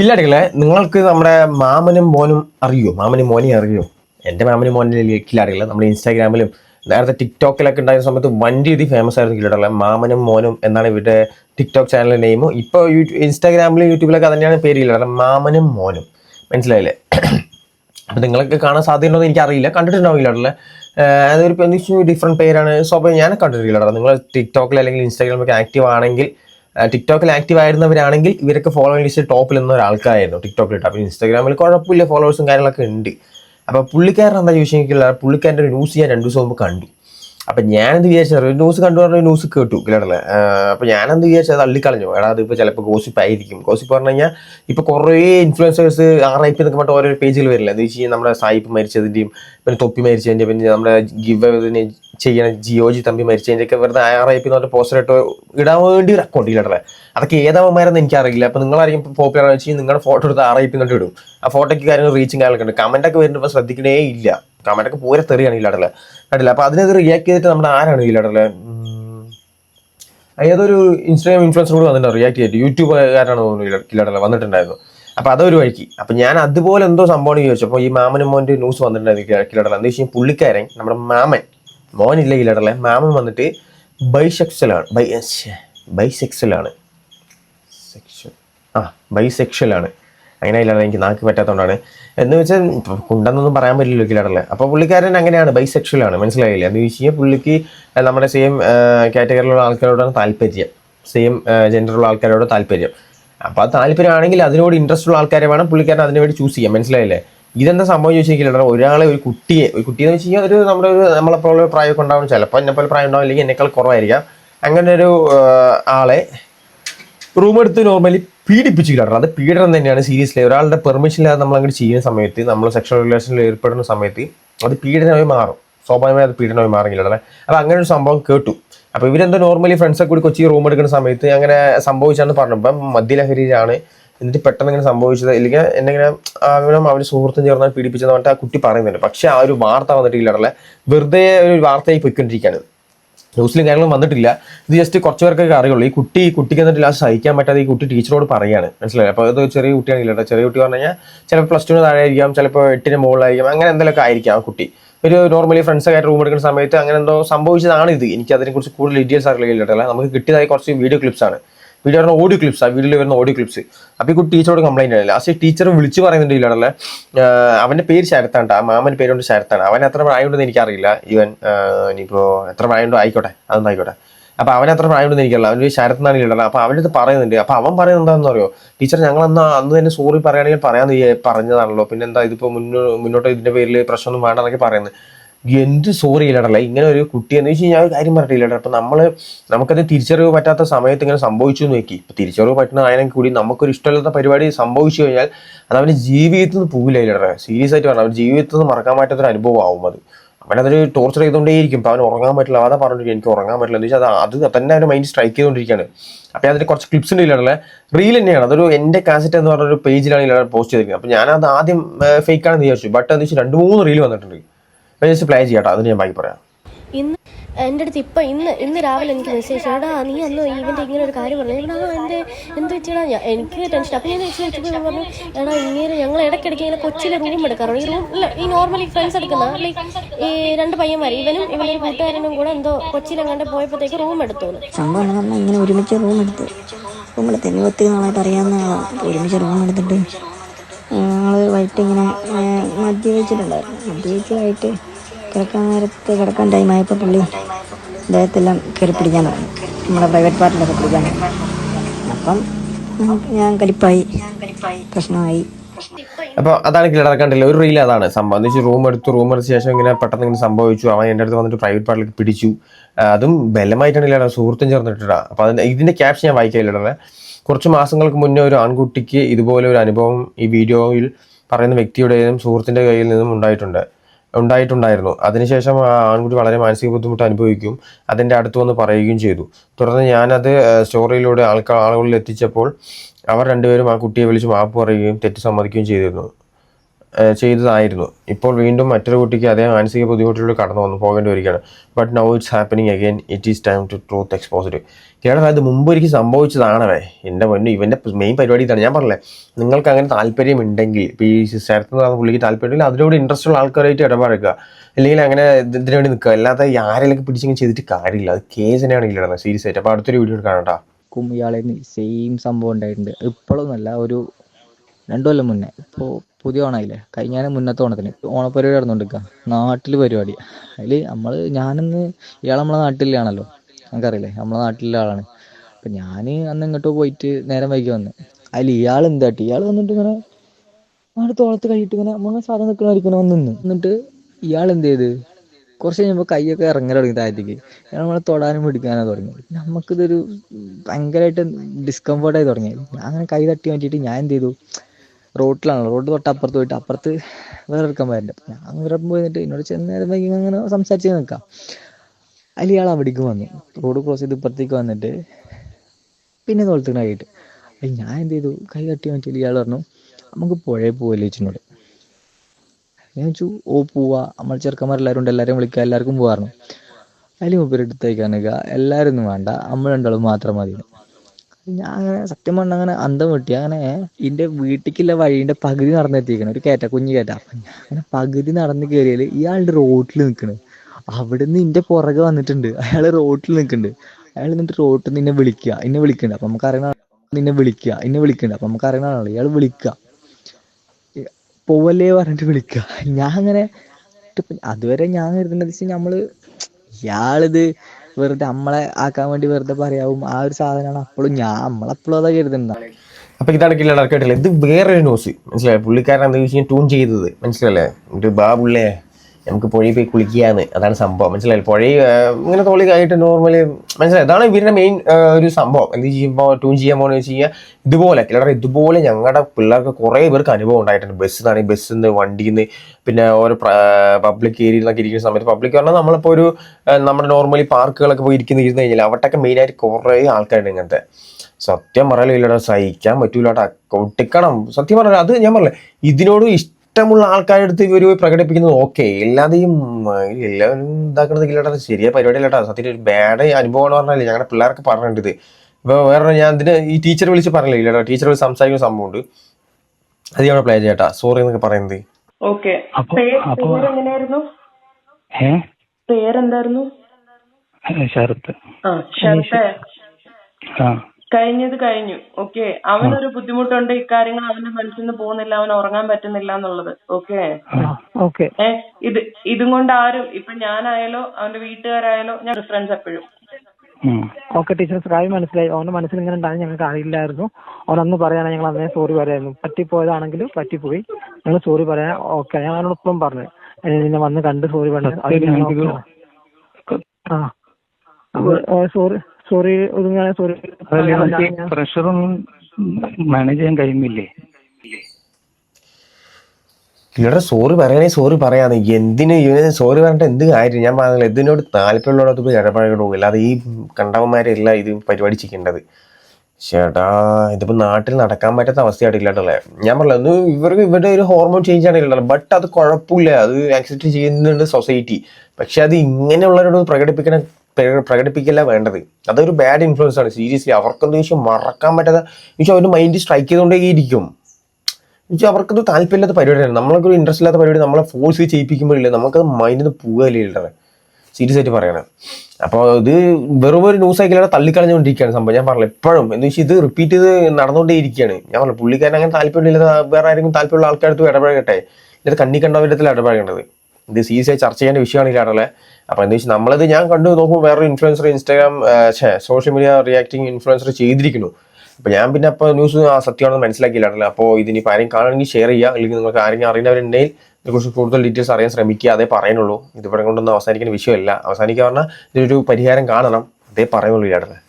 കില്ലാടികളെ നിങ്ങൾക്ക് നമ്മുടെ മാമനും മോനും അറിയോ? മാമനും മോനെ അറിയോ? എന്റെ മാമനും മോനെ കില്ലാടികളെ. നമ്മുടെ ഇൻസ്റ്റാഗ്രാമിലും നേരത്തെ ടിക്ടോക്കിലൊക്കെ ഉണ്ടായിരുന്ന സമയത്ത് വൻ രീതി ഫേമസ് ആയിരുന്നു കില്ലാടികളെ. മാമനും മോനും എന്നാണ് ഇവരുടെ ടിക്ടോക്ക് ചാനലിന്റെ നെയിം ഇപ്പോൾ യൂട്യൂബ് ഇൻസ്റ്റാഗ്രാമിലും യൂട്യൂബിലൊക്കെ അതന്നെയാണ് പേര് കില്ലാടികളെ. മാമനും മോനും. മനസ്സിലായില്ലേ? അപ്പം നിങ്ങൾക്ക് കാണാൻ സാധ്യതയുണ്ടോ എന്ന് എനിക്കറിയില്ല. കണ്ടിട്ടുണ്ടാവില്ല അല്ലേ അതൊരു ഡിഫറെന്റ് പേരാണ്. സ്വാഭാവികം ഞാൻ കണ്ടിട്ടില്ല നിങ്ങൾ ടിക്ടോക്കിൽ അല്ലെങ്കിൽ ഇൻസ്റ്റാഗ്രാമിലൊക്കെ ആക്റ്റീവ് ആണെങ്കിൽ ടിക്ടോക്കിൽ ആക്റ്റീവ് ആയിരുന്നവരാണെങ്കിൽ ഇവരൊക്കെ ഫോളോയിങ് ലിസ്റ്റ് ടോപ്പിൽ നിന്ന ഒരാൾക്കാരായിരുന്നു ടിക്ടോക്കിൽ ഇട്ട് അപ്പോൾ ഇൻസ്റ്റാഗ്രാമിൽ കുഴപ്പമില്ല ഫോളോവേഴ്സും കാര്യങ്ങളൊക്കെ ഉണ്ട്. അപ്പോൾ പുള്ളിക്കാരൻ എന്താ ചോദിച്ചെങ്കിൽ പുള്ളിക്കാരന്റെ ഒരു ന്യൂസ് ഞാൻ രണ്ട് ദിവസം മുമ്പ് കണ്ടു. അപ്പം ഞാനെന്ത് വിചാരിച്ചത് ന്യൂസ് കണ്ടു പറഞ്ഞ ന്യൂസ് കേട്ടു കിളടല്ലേ അപ്പം ഞാനെന്ത് വിചാരിച്ചത് തള്ളിക്കളഞ്ഞു. എടാ അതിപ്പോ ചിലപ്പോൾ ഗോസിപ്പ് ആയിരിക്കും. ഗോസിപ്പ് പറഞ്ഞു കഴിഞ്ഞാൽ ഇപ്പോൾ കുറേ ഇൻഫ്ലുവൻസേഴ്സ് ആർ ഐ പി എന്നൊക്കെ ഓരോ പേജുകൾ വരില്ല? എന്ന് വെച്ച് കഴിഞ്ഞാൽ നമ്മുടെ സായിപ്പ് മരിച്ചതിന്റെയും പിന്നെ തൊപ്പി മരിച്ചതിന്റെ പിന്നെ നമ്മുടെ ഗിവ് ചെയ്യണ ജിയോജി തമ്പി മരിച്ചതിന്റെ ഒക്കെ വെറുതെ ആർ ഐ പി എന്ന് പറഞ്ഞ പോസ്റ്റർ ഇട്ട് ഇടാൻ വേണ്ടി ഒരു അക്കൗണ്ട് ഇല്ലടല്ലേ അതൊക്കെ ഏതാവന്മാരെന്ന് എനിക്കറിയില്ല. നിങ്ങൾ നിങ്ങളായിരിക്കും പോപ്പുലർ ആണെന്ന് വെച്ച് നിങ്ങളുടെ ഫോട്ടോ എടുത്ത് ആർ ഐ പി എന്നിട്ട് ഇടും. ആ ഫോട്ടോയ്ക്ക് കാര്യങ്ങൾ റീച്ചും കാര്യങ്ങളൊക്കെ ഉണ്ട്. കമന്റ് ഒക്കെ വരുന്നപ്പോൾ ശ്രദ്ധിക്കണേ ഇല്ല. കമന്റ് ഒക്കെ പൂരെ തെറിയാണ് ഇല്ലാടല്ലേ കണ്ടില്ല. അപ്പോൾ അതിനകത്ത് റിയാക്ട് ചെയ്തിട്ട് നമ്മുടെ ആരാണ് ഇല്ലാടല്ലേ ഏതൊരു ഇൻസ്റ്റാഗ്രാം ഇൻഫ്ലുവൻസർ കൂടെ വന്നിട്ടുണ്ട് റിയാക്ട് ചെയ്തിട്ട്? യൂട്യൂബുകാരാണ് തോന്നുന്നു കില്ലാടല്ല വന്നിട്ടുണ്ടായിരുന്നു അപ്പോൾ അതൊരു വഴിക്ക്. അപ്പം ഞാൻ അതുപോലെ എന്തോ സംഭവം ചോദിച്ചു അപ്പോൾ ഈ മാമനും മോന്റെ ന്യൂസ് വന്നിട്ടുണ്ടായിരുന്നു കില്ലാടല്ല എന്താ വെച്ചാൽ പുള്ളിക്കാരൻ നമ്മുടെ മാമൻ മോനില്ല കില്ലാടല്ലേ മാമൻ വന്നിട്ട് ബൈസെക്സലാണ് ബൈ ബൈസെക്സലാണ് സെക്ഷൽ ആ ബൈസെക്ഷൽ ആണ്. അങ്ങനെ ഇല്ലാതെ എനിക്ക് നാക്ക് പറ്റാത്തതുകൊണ്ടാണ്. എന്ന് വെച്ചാൽ കുണ്ടെന്നൊന്നും പറയാൻ പറ്റില്ലല്ലോ കിലാടല്ലേ അപ്പോൾ പുള്ളിക്കാരൻ അങ്ങനെയാണ് ബൈസെക്ഷൽ ആണ് മനസ്സിലായില്ല? എന്ന് വെച്ച് കഴിഞ്ഞാൽ പുള്ളിക്ക് നമ്മുടെ സെയിം കാറ്റഗറിയിലുള്ള ആൾക്കാരോടാണ് താല്പര്യം. സെയിം ജെൻഡറുള്ള ആൾക്കാരോട് താല്പര്യം. അപ്പോൾ ആ താല്പര്യമാണെങ്കിൽ അതിനോട് ഇൻട്രസ്റ്റ് ഉള്ള ആൾക്കാരെ വേണം പുള്ളിക്കാരൻ അതിനു വേണ്ടി ചൂസ് ചെയ്യാം മനസ്സിലായില്ലേ? ഇതെന്താ സംഭവം ചോദിച്ചാൽ ഒരാളെ ഒരു കുട്ടിയെ ഒരു കുട്ടിയെ എന്ന് വെച്ച് കഴിഞ്ഞാൽ ഒരു നമ്മുടെ ഒരു നമ്മളെപ്പോലെ പ്രായമൊക്കെ ഉണ്ടാവും. ചിലപ്പോൾ എന്നെ പോലെ പ്രായം ഉണ്ടാവും അല്ലെങ്കിൽ എന്നെക്കാൾ കുറവായിരിക്കാം. അങ്ങനെ ഒരു ആളെ റൂം എടുത്ത് നോർമലി പീഡിപ്പിച്ച് കിടക്കണം അത് പീഡനം തന്നെയാണ് സീരിയസ്ലി. ഒരാളുടെ പെർമിഷൻ ഇല്ലാതെ നമ്മൾ അങ്ങോട്ട് ചെയ്യുന്ന സമയത്ത് നമ്മൾ സെക്ഷൽ റിലേഷനിൽ ഏർപ്പെടുന്ന സമയത്ത് അത് പീഡനമായി മാറും. സ്വാഭാവികമായി അത് പീഡനമായി മാറില്ല അല്ലേ? അപ്പോൾ അങ്ങനെ ഒരു സംഭവം കേട്ടു. അപ്പോൾ ഇവരെന്തോ നോർമലി ഫ്രണ്ട്സൊക്കെ കൂടി കൊച്ചി റൂം എടുക്കുന്ന സമയത്ത് അങ്ങനെ സംഭവിച്ചാണ് പറഞ്ഞു ഇപ്പം മദ്യലഹരിയിലാണ് എന്നിട്ട് പെട്ടെന്ന് ഇങ്ങനെ സംഭവിച്ചത്. ഇല്ലെങ്കിൽ എന്നെങ്ങനെ അവനും അവന് സുഹൃത്തും ചേർന്നാൽ പീഡിപ്പിച്ചെന്ന് പറഞ്ഞിട്ട് ആ കുട്ടി പറയുന്നുണ്ട്. പക്ഷേ ആ ഒരു വാർത്ത വന്നിട്ടില്ല വെറുതെ ഒരു വാർത്തയായി പോയിക്കൊണ്ടിരിക്കുകയാണ്. ന്യൂസിലും കാര്യങ്ങളും വന്നിട്ടില്ല. ഇത് ജസ്റ്റ് കുറച്ച് പേർക്കൊക്കെ അറിയുള്ളൂ. ഈ കുട്ടി കുട്ടിക്ക് എന്നിട്ട് ലാസ്റ്റ് സഹിക്കാൻ പറ്റാതെ ഈ കുട്ടി ടീച്ചറോട് പറയാണ്. മനസ്സിലായി? അപ്പോൾ അത് ചെറിയ കുട്ടിയാണെങ്കിലും കേട്ടോ ചെറിയ കുട്ടി പറഞ്ഞു കഴിഞ്ഞാൽ ചിലപ്പോൾ പ്ലസ് ടുവിന് താഴെ ആയിരിക്കാം ചിലപ്പോൾ എട്ടിന് മുകളിലായിരിക്കാം അങ്ങനെ എന്തെങ്കിലുമൊക്കെ ആയിരിക്കാം ആ കുട്ടി. ഒരു നോർമലി ഫ്രണ്ട്സ് ആയിട്ട് റൂം എടുക്കുന്ന സമയത്ത് അങ്ങനെ എന്തോ സംഭവിച്ചതാണ് ഇത്. എനിക്ക് അതിനെക്കുറിച്ച് കൂടുതൽ ഡീറ്റെയിൽസ് അറിയില്ല കേട്ടോ. നമുക്ക് കിട്ടിയതായി കുറച്ച് വീഡിയോ ക്ലിപ്സ് ആണ്. വീഡിയോ പറഞ്ഞ ഓഡിയോ ക്ലിപ്സ് ആ വീഡിയോയിൽ വരുന്ന ഓഡിയോ ക്ലിപ്സ്. അപ്പോൾ ഈ കുട്ടി ടീച്ചറോട് കംപ്ലൈന്റ് ആയില്ല ലാസ്റ്റ് ടീച്ചർ വിളിച്ച് പറയുന്നുണ്ട് ഇല്ലാണല്ലേ അവന്റെ പേര് ശരത്താണ് ആ മാമന്റെ പേരുകൊണ്ട് ശരത്താണ്. അവൻ എത്ര പ്രായമുണ്ടെന്ന് എനിക്കറിയില്ല. ഇവൻ ഇനിയിപ്പോൾ എത്ര പ്രായമുണ്ടോ? ആയിക്കോട്ടെ അതൊന്നും ആയിക്കോട്ടെ അപ്പോൾ അവൻ എത്ര പ്രായമുണ്ടെന്ന് എനിക്കറിയില്ല. അവന്റെ ശരത്ത് എന്നാണ് ഇല്ലട അപ്പോൾ അവന്റെ അടുത്ത് പറയുന്നുണ്ട്. അപ്പോൾ അവൻ പറയുന്നത് എന്താണെന്ന് അറിയോ ടീച്ചർ ഞങ്ങൾ അന്ന് അന്ന് തന്നെ സോറി പറയുകയാണെങ്കിൽ പറയാൻ പറഞ്ഞതാണല്ലോ. പിന്നെ എന്താ ഇതിപ്പോൾ മുന്നോ മുന്നോട്ട് ഇതിന്റെ പേരിൽ പ്രശ്നമൊന്നും വേണ്ടെന്നൊക്കെ പറയുന്നത്. എന്ത് സോറി ഇല്ലടല്ല ഇങ്ങനെ ഒരു കുട്ടി എന്ന് വെച്ച് കഴിഞ്ഞാൽ കാര്യം പറഞ്ഞിട്ടില്ല അപ്പം നമ്മൾ നമുക്കത് തിരിച്ചറിവ് പറ്റാത്ത സമയത്ത് ഇങ്ങനെ സംഭവിച്ചു എന്ന് നോക്കി ഇപ്പം തിരിച്ചറിവ് പറ്റുന്ന ആയനെങ്കിൽ കൂടി നമുക്കൊരു ഇഷ്ടമില്ലാത്ത പരിപാടി സംഭവിച്ചു കഴിഞ്ഞാൽ അത് അവന്റെ ജീവിതത്തിൽ നിന്ന് പോകില്ല സീരിയസ് ആയിട്ട് പറഞ്ഞാൽ അവന്റെ ജീവിതത്തിൽ നിന്ന് മറക്കാൻ പറ്റാത്തൊരു അനുഭവം ആവും അത്. അവനതൊരു ടോർച്ചർ ചെയ്തുകൊണ്ടേയിരിക്കും. അവൻ ഉറങ്ങാൻ പറ്റില്ല. അതാ പറഞ്ഞിട്ട് എനിക്ക് ഉറങ്ങാൻ പറ്റില്ല. എന്ന് വെച്ചാൽ അത് അത് തന്നെ അവന്റെ മൈൻഡ് സ്ട്രൈക്ക് ചെയ്തുകൊണ്ടിരിക്കുകയാണ്. അപ്പോൾ അതിന് കുറച്ച് ക്ലിപ്സ് ഉണ്ട് ഇല്ലാതെ റീൽ തന്നെയാണ്. അതൊരു എന്റെ കാസറ്റ് എന്ന് പറഞ്ഞ ഒരു പേജിലാണ് ഇല്ലാതെ പോസ്റ്റ് ചെയ്തിരിക്കുന്നത്. അപ്പോൾ ഞാനത് ആദ്യം ഫേക്ക് ആണെന്ന് വിചാരിച്ചു. ബട്ട് എന്ന് വെച്ചാൽ രണ്ട് മൂന്ന് റീൽ വന്നിട്ടുണ്ട്. ജസ്റ്റ് പ്ലേ ചെയ്യാട്ടോ അതിന് ഞാൻ ബാക്കി പറയാം. ഇന്ന് എന്റെ അടുത്ത് ഇപ്പം ഇന്ന് ഇന്ന് രാവിലെ എനിക്ക് മെസ്സേജ് എടാ നീ അന്ന് ഇവന്റെ ഇങ്ങനെ ഒരു കാര്യം പറഞ്ഞു. എടാ എന്റെ എന്ത് വെച്ചാ ഞാൻ എനിക്ക് ടെൻഷൻ അപ്പം ഞാൻ വെച്ച് വെച്ചപ്പോൾ ഞാൻ പറഞ്ഞു എടാ ഇങ്ങനെ ഞങ്ങൾ ഇടയ്ക്കിടയ്ക്ക് ഇങ്ങനെ കൊച്ചിയിലെ റൂം എടുക്കാറുണ്ട് ഈ റൂം ഇല്ല ഈ നോർമലി ഫ്രണ്ട്സ് എടുക്കുന്ന ലൈക്ക് ഈ രണ്ട് പയ്യന്മാർ ഇവനും ഇവന്റെ കൂട്ടുകാരനും കൂടെ എന്തോ കൊച്ചിയിലെങ്ങാണ്ട് പോയപ്പോഴത്തേക്ക് റൂം എടുത്തോളൂ സംഭവം പറഞ്ഞാൽ ഇങ്ങനെ ഒരുമിച്ച് റൂം എടുത്ത്. റൂം എടുത്ത് എനിക്ക് ഒത്തിരി നാളായിട്ട് അറിയാവുന്ന ആളാണ് ഒരുമിച്ച് റൂം എടുത്തിട്ട് ഞങ്ങൾ വൈകിട്ട് ഇങ്ങനെ മദ്യപിച്ചിട്ടുണ്ടായിരുന്നു. മദ്യപിച്ചതായിട്ട് കിടക്കാൻ നേരത്ത് കിടക്കാൻ ടൈമായപ്പോൾ പുള്ളി അദ്ദേഹത്തെല്ലാം കയറി പിടിക്കാൻ തുടങ്ങി. നമ്മുടെ പ്രൈവറ്റ് പാർട്ടിലൊക്കെ പിടിക്കാൻ അപ്പം ഞാൻ കലിപ്പായി. പ്രശ്നമായി. അപ്പോൾ അതാണ് ക്ലിയർ ഒരു റീൽ അതാണ്. വെച്ചാൽ റൂം എടുത്തു റൂം എടുത്ത ശേഷം ഇങ്ങനെ പെട്ടെന്ന് ഇങ്ങനെ സംഭവിച്ചു. അവൻ എന്റെ അടുത്ത് വന്നിട്ട് പ്രൈവറ്റ് പാർട്ടിലേക്ക് പിടിച്ചു. അതും ബലമായിട്ടാണ് ഇല്ലാതെ സുഹൃത്തും ചേർന്നിട്ടാ അപ്പോൾ അതിന്റെ ഇതിന്റെ ക്യാപ്ഷൻ ഞാൻ വായിക്കാനില്ലടേ കുറച്ച് മാസങ്ങൾക്ക് മുന്നേ ഒരു ആൺകുട്ടിക്ക് ഇതുപോലെ ഒരു അനുഭവം ഈ വീഡിയോയിൽ പറയുന്ന വ്യക്തിയുടെയും സുഹൃത്തിന്റെ കയ്യിൽ നിന്നും ഉണ്ടായിട്ടുണ്ട്. ഉണ്ടായിട്ടുണ്ടായിരുന്നു. അതിനുശേഷം ആ ആൺകുട്ടി വളരെ മാനസിക ബുദ്ധിമുട്ട് അനുഭവിക്കും. അതിന്റെ അടുത്ത് വന്ന് പറയുകയും ചെയ്തു. തുടർന്ന് ഞാനത് സ്റ്റോറിയിലൂടെ ആൾക്കാർ ആളുകളിൽ എത്തിച്ചപ്പോൾ അവർ രണ്ടുപേരും ആ കുട്ടിയെ വിളിച്ച് മാപ്പ് പറയുകയും തെറ്റ് സമ്മതിക്കുകയും ചെയ്തിരുന്നു. ചെയ്തതായിരുന്നു. ഇപ്പോൾ വീണ്ടും മറ്റൊരു കുട്ടിക്ക് അതേ മാനസിക ബുദ്ധിമുട്ടിലൂടെ കടന്നു വന്നു പോകേണ്ടി വരികയാണ്. But now it's happening again it is time to truth expose it Keralam അത് മുമ്പ് ഒരിക്കൽ സംഭവിച്ചതാണവേ എന്റെ മുന്നേ ഇവന്റെ മെയിൻ പരിപാടി ഇതാണ് ഞാൻ പറഞ്ഞില്ലേ നിങ്ങൾക്ക് അങ്ങനെ താല്പര്യമുണ്ടെങ്കിൽ ഇപ്പോൾ ഈ സ്ഥലത്ത് നിന്ന് പുള്ളിക്ക് താല്പര്യം ഉണ്ടെങ്കിൽ അതിനോട് ഇൻട്രസ്റ്റ് ഉള്ള ആൾക്കാരായിട്ട് ഇടപഴകുക. അല്ലെങ്കിൽ അങ്ങനെ ഇത് ഇതിനു വേണ്ടി നിൽക്കുക. അല്ലാതെ ആരെങ്കിലും പിടിച്ചെങ്കിൽ ചെയ്തിട്ട് കാര്യമില്ല. അത് കേസിനാണെങ്കിൽ ഇടണം സീരിയസ് ആയിട്ട്. അപ്പോൾ അടുത്തൊരു വീഡിയോ കാണാം കേട്ടോ. ഇയാളെ സെയിം സംഭവം ഉണ്ടായിട്ടുണ്ട്. ഇപ്പോഴൊന്നുമല്ല ഒരു രണ്ടു കൊല്ലം മുന്നേ. ഇപ്പോൾ പുതിയ ഓണമായില്ലേ കഴിഞ്ഞ മുന്നത്തെ ഓണത്തിന്. ഓണപ്പരിപാടി നടന്നുകൊണ്ടിരിക്കുക നാട്ടിൽ പരിപാടി. അതിൽ നമ്മൾ ഞാനന്ന് ഇയാൾ നമ്മളെ നാട്ടിലാണല്ലോ നമുക്കറിയില്ലേ നമ്മളെ നാട്ടിലെ ആളാണ്. അപ്പം ഞാൻ അന്ന് ഇങ്ങോട്ട് പോയിട്ട് നേരം വൈകി വന്ന്. അതിൽ ഇയാൾ എന്താട്ടി? ഇയാൾ വന്നിട്ട് ഇങ്ങനെ അവിടെ തോളത്ത് കഴിയിട്ട് ഇങ്ങനെ നമ്മളെ സാധനം നിൽക്കണമായിരിക്കണം വന്ന് നിന്ന് എന്നിട്ട് ഇയാൾ എന്ത് ചെയ്ത്? കുറച്ച് കഴിയുമ്പോൾ കൈയൊക്കെ ഇറങ്ങൽ തുടങ്ങി താഴത്തേക്ക്. ഞാൻ നമ്മളെ തൊടാനും പിടിക്കാനോ തുടങ്ങി. നമുക്കിതൊരു ഭയങ്കരമായിട്ട് ഡിസ്കംഫർട്ടായി തുടങ്ങി. ഞാൻ അങ്ങനെ കൈ തട്ടി മാറ്റിയിട്ട് ഞാൻ എന്ത് ചെയ്തു? റോട്ടിലാണല്ലോ. റോഡ് തൊട്ട് അപ്പുറത്ത് പോയിട്ട് അപ്പുറത്ത് വേറെ എടുക്കാൻ പോയിട്ട് ഞാൻ അങ്ങനെ പോയിട്ട് എന്നോട് ചെന്ന് അങ്ങനെ സംസാരിച്ച് നിൽക്കാം. അതിൽ ഇയാൾ അവിടേക്ക് വന്നു. റോഡ് ക്രോസ് ചെയ്ത് ഇപ്പുറത്തേക്ക് വന്നിട്ട് പിന്നെ തോളത്തിനായിട്ട് ഞാൻ എന്ത് ചെയ്തു? കൈ കട്ടി മാറ്റിയിട്ട് ഇയാൾ പറഞ്ഞു നമുക്ക് പുഴയിൽ പോവല്ലേ ചേച്ചിനോട് ഞാൻ വെച്ചു ഓ പോവാ. നമ്മൾ ചെറുക്കന്മാരെല്ലാവരും ഉണ്ട്. എല്ലാവരും വിളിക്കുക. എല്ലാവർക്കും പോകാറുണ്ട് അതിൽ മുമ്പിൽ എടുത്തേക്കാൻ നിൽക്കുക. എല്ലാവരും ഒന്നും വേണ്ട. നമ്മൾ രണ്ടാളും മാത്രം മതി ഞാൻ അങ്ങനെ സത്യം പറഞ്ഞ അങ്ങനെ അന്തം വെട്ടി. അങ്ങനെ എന്റെ വീട്ടിലേക്കുള്ള വഴിന്റെ പകുതി നടന്നെത്തിക്കണം. ഒരു കേറ്റ കുഞ്ഞു കേറ്റ. ഞാൻ അങ്ങനെ പകുതി നടന്ന് കയറിയാൽ ഇയാളുടെ റോട്ടിൽ നിൽക്കണ് അവിടുന്ന് ഇന്റെ പുറകെ വന്നിട്ടുണ്ട്. അയാൾ റോട്ടിൽ നിൽക്കുന്നുണ്ട് അയാൾ എന്നിട്ട് റോട്ടിൽ നിന്നെ വിളിക്കുക എന്നെ വിളിക്കണ്ട. അപ്പൊ നമുക്ക് അറിയണ നിന്നെ വിളിക്കുക എന്നെ വിളിക്കണ്ട. അപ്പൊ നമുക്ക് അറിയണതാണല്ലോ ഇയാൾ വിളിക്കുക പോവല്ലേ പറഞ്ഞിട്ട് വിളിക്കുക ഞാൻ അങ്ങനെ അതുവരെ ഞാൻ കരുതുന്നത് വെച്ചാൽ നമ്മൾ ഇയാളിത് വെറുതെ നമ്മളെ ആക്കാൻ വേണ്ടി വെറുതെ പറയാവും. ആ ഒരു സാധനമാണ് അപ്പോഴും ഞാൻ നമ്മളെപ്പോഴും അതാ കരുതുന്നത് അപ്പൊ ഇതാണ് കില്ലട കേട്ടില്ല? ഇത് വേറൊരു ന്യൂസ്. മനസ്സിലായി? പുള്ളിക്കാരൻ എന്താ ചോദിച്ചാൽ ട്യൂൺ ചെയ്തത്? മനസ്സിലല്ലേ ഒരു ബാ പുള്ളേ നമുക്ക് പുഴയിൽ പോയി കുളിക്കുകയെന്ന് അതാണ് സംഭവം. മനസ്സിലായി പുഴയിൽ ഇങ്ങനെ തോളി ആയിട്ട് നോർമലി മനസ്സിലായി? അതാണ് ഇവരുടെ മെയിൻ ഒരു സംഭവം. എന്ത് ചെയ്യുമ്പോൾ ട്യൂൺ ചെയ്യാൻ പോകുന്നത് വെച്ച് കഴിഞ്ഞാൽ ഇതുപോലെ കില്ലട ഇതുപോലെ ഞങ്ങളുടെ പിള്ളേർക്ക് കുറേ പേർക്ക് അനുഭവം ഉണ്ടായിട്ടുണ്ട്. ബസ്സിൽ ആണെങ്കിൽ ബസ്സിൽ നിന്ന് വണ്ടിയിൽ നിന്ന് പിന്നെ ഓരോ പബ്ലിക് ഏരിയയിൽ നിന്നൊക്കെ ഇരിക്കുന്ന സമയത്ത് പബ്ലിക് പറഞ്ഞാൽ നമ്മളിപ്പോൾ ഒരു നമ്മുടെ നോർമലി പാർക്കുകളൊക്കെ പോയി ഇരിക്കുന്ന ഇരുന്ന് കഴിഞ്ഞാൽ അവിടെയൊക്കെ മെയിനായിട്ട് കുറേ ആൾക്കാരുണ്ട് ഇങ്ങനത്തെ. സത്യം പറയലില്ലടാ സഹിക്കാൻ പറ്റൂലോട്ടോ. ഒട്ടിക്കണം. സത്യം പറഞ്ഞാൽ അത് ഞാൻ പറഞ്ഞില്ല ഇതിനോട് ഇഷ്ടമുള്ള ആൾക്കാരുടെ അടുത്ത് ഇവർ പോയി പ്രകടിപ്പിക്കുന്നത് ഓക്കെ ഇല്ലാതെ ഈ എല്ലാവരും ഇതാക്കുന്നത് ഇല്ലടാ ശരിയായ പരിപാടി ഇല്ലാട്ടോ സത്യത്തിൽ ഒരു ബാഡ് അനുഭവം എന്ന് പറഞ്ഞാൽ ഞങ്ങളുടെ പിള്ളേർക്ക് പറഞ്ഞിട്ടുണ്ട് ഇത്. ഇപ്പൊ വേറെ ഞാൻ ഇതിന് ഈ ടീച്ചർ വിളിച്ച് പറഞ്ഞില്ല? ഇല്ലടാ ടീച്ചർ വിളിച്ച് സംസാരിക്കുന്ന സംഭവമുണ്ട്. അത് ഞാൻ പ്ലേ ചെയ്യട്ടാ സോറി എന്നൊക്കെ പറയുന്നത്. പേരെന്തായിരുന്നു? ശരത്തെ ആ. കഴിഞ്ഞത് കഴിഞ്ഞു. ഓക്കെ അവനൊരു ബുദ്ധിമുട്ടുണ്ട്. ഇക്കാര്യങ്ങൾ അവന്റെ മനസ്സിൽ നിന്ന് പോകുന്നില്ല. അവൻ ഉറങ്ങാൻ പറ്റുന്നില്ല എന്നുള്ളത്. ഓക്കെ ഓക്കെ ഏ ഇത് ഇതും കൊണ്ട് ആരും ഇപ്പൊ ഞാനായാലോ അവന്റെ വീട്ടുകാരായാലോ ഞാൻ ഫ്രണ്ട്സ് എപ്പോഴും. ഓക്കെ ടീച്ചർ കാര്യം മനസ്സിലായി. അവന്റെ മനസ്സിൽ ഇങ്ങനെ ഉണ്ടായിരുന്നു ഞങ്ങൾക്ക് അറിയില്ലായിരുന്നു. അവൻ അന്ന് പറയാനാണ് ഞങ്ങൾ അന്നേ സോറി പറയായിരുന്നു. പറ്റിപ്പോയതാണെങ്കിലും പറ്റിപ്പോയി. ഞങ്ങൾ സോറി പറയാൻ ഓക്കെ ഞാൻ അവനോട് ഇപ്പം പറഞ്ഞു നിന്നെ വന്ന് കണ്ട് സോറി പറഞ്ഞു സോറി സോറി സോറി. പ്രഷറൊന്നും മാനേജ് ചെയ്യാൻ കഴിയുന്നില്ലേ? ഇവിടെ സോറി പറയണേ സോറി പറയാന്ന്. എന്തിന് ഇവന് സോറി പറഞ്ഞിട്ട് എന്ത് കാര്യം? ഞാൻ പറഞ്ഞില്ല ഇതിനോട് താല്പര്യമുള്ളവരത്ത് പോയി ഇടപഴകണോ അല്ലാതെ ഈ കണ്ടവന്മാരെല്ല ഇത് പരിപാടി ചെയ്യേണ്ടത് ചേട്ടാ ഇതിപ്പോ നാട്ടിൽ നടക്കാൻ പറ്റാത്ത അവസ്ഥയായിട്ടില്ലട്ടല്ലേ? ഞാൻ പറഞ്ഞില്ല ഒന്ന് ഇവർക്ക് ഇവരുടെ ഒരു ഹോർമോൺ ചേഞ്ച് ആണ് ബട്ട് അത് കുഴപ്പമില്ല. അത് ആക്സെപ്റ്റ് ചെയ്യുന്നുണ്ട് സൊസൈറ്റി പക്ഷെ അത് ഇങ്ങനെയുള്ളവരോട് പ്രകടിപ്പിക്കണ പ്ര- പ്രകടിപ്പിക്കല്ല വേണ്ടത്. അതൊരു ബാഡ് ഇൻഫ്ലുവൻസ് ആണ്. സീരിയസ്ലി അവർക്കെന്ത് ചോദിച്ചാൽ മറക്കാൻ പറ്റാത്ത ചോദിച്ചാൽ അവരുടെ മൈൻഡ് സ്ട്രൈക്ക് ചെയ്തുകൊണ്ടേ ഇരിക്കും എന്നുവെച്ചാൽ അവർക്കത് താല്പര്യമില്ലാത്ത പരിപാടിയാണ്. നമ്മളൊക്കെ ഒരു ഇൻട്രസ്റ്റ് ഇല്ലാത്ത പരിപാടി നമ്മളെ ഫോഴ്സ് ചെയ്യിപ്പിക്കുമ്പോഴില്ല നമുക്കത് മൈൻഡിൽ നിന്ന് പോവുകയല്ലേ സീരിയസ് ആയിട്ട് പറയണേ. അപ്പോൾ ഇത് വെറും ഒരു ന്യൂസ് ആയിക്കില്ലാതെ തള്ളിക്കളഞ്ഞുകൊണ്ടിരിക്കുകയാണ് സംഭവം. ഞാൻ പറഞ്ഞില്ല എപ്പോഴും. എന്ന് വെച്ചാൽ ഇത് റിപ്പീറ്റ് ചെയ്ത് നടന്നുകൊണ്ടേ ഇരിക്കുകയാണ് ഞാൻ പറഞ്ഞു പുള്ളിക്കാരൻ അങ്ങനെ താല്പര്യമില്ലാതെ വേറെ ആരെങ്കിലും താല്പര്യമുള്ള ആൾക്കാരടുത്ത് ഇടപഴകട്ടെ. ഇത് കണ്ണി കണ്ട വിധത്തിൽ ഇടപഴകേണ്ടത്. ഇത് സീരിയസ് ആയി ചർച്ച ചെയ്യേണ്ട വിഷയമാണ് ഇല്ലാടല്ലേ അപ്പോൾ എന്താ വെച്ചാൽ നമ്മളത് ഞാൻ കണ്ടു നോക്കുമ്പോൾ വേറൊരു influencer Instagram social media reacting influencer ചെയ്തിരിക്കുന്നു. അപ്പോൾ ഞാൻ പിന്നെ അപ്പോൾ ന്യൂസ് സത്യമാണെന്ന് മനസ്സിലാക്കിയില്ലാണല്ലോ അപ്പോൾ ഇതിനി ആരെയും കാണണമെങ്കിൽ ഷെയർ ചെയ്യുക അല്ലെങ്കിൽ നിങ്ങൾക്ക് ആരെങ്കിലും അറിയുന്നവരുണ്ടെങ്കിൽ ഇതിനെക്കുറിച്ച് കൂടുതൽ ഡീറ്റെയിൽസ് അറിയാൻ ശ്രമിക്കുക. അതേ പറയുന്നുള്ളൂ. ഇതിവിടെ കൊണ്ടൊന്നും അവസാനിക്കുന്ന വിഷയമല്ല. അവസാനിക്കുക പറഞ്ഞാൽ ഇതിനൊരു പരിഹാരം കാണണം. അതേ പറയുള്ളൂ ഇല്ലാടല്ലേ